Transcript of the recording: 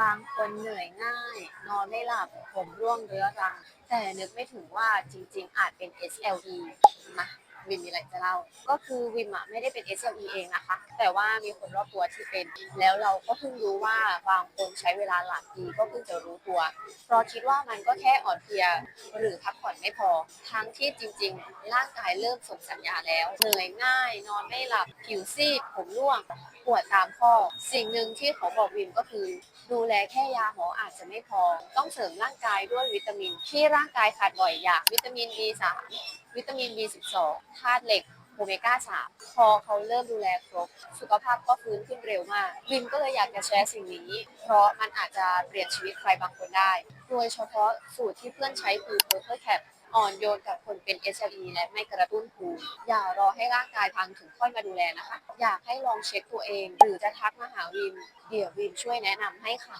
บางคนเหนื่อยง่าย นอนไม่หลับผมร่วงเรื้อรัง แต่นึกไม่ถึงว่าจริงๆ อาจเป็น SLE มา วิมมีอะไรจะเล่า ก็คือวิมอะไม่ได้เป็น SLE เองนะคะ แต่ว่ามีคนรอบตัวที่เป็น แล้วเราก็เพิ่งรู้ว่าบางคนใช้เวลาหลายปีก็เพิ่งจะรู้ตัว เพราะคิดว่ามันก็แค่อ่อนเพลียหรือพักผ่อนไม่พอ ทั้งที่จริง ๆ ร่างกายเริ่มส่งสัญญาณแล้ว เหนื่อยง่าย นอนไม่หลับ ผิวซีด ผมร่วง ปวดตามข้อ สิ่งหนึ่งที่เขาบอกวิมก็คือ ดูแลแค่ยาหมออาจจะไม่พอ ต้องเสริมร่างกายด้วยวิตามิน ที่ร่างกายขาดบ่อยอย่างวิตามิน B3 วิตามิน B12 ธาตุเหล็กโอเมก้า 3 พอเขาเริ่มดูแลครบ สุขภาพก็ฟื้นขึ้นเร็วมากวิมก็เลยอยากจะแชร์สิ่งนี้ เพราะมันอาจจะเปลี่ยนชีวิตใครบางคนได้ โดยเฉพาะสูตรที่เพื่อนใช้คือ Purple Cap อ่อนโยนกับคนเป็น SLE และไม่กระตุ้นภูมิ อย่ารอให้ร่างกายพังถึงค่อยมาดูแลนะคะ อยากให้ลองเช็คตัวเอง หรือจะทักมาหาวิม เดี๋ยววิมช่วยแนะนำให้ค่ะ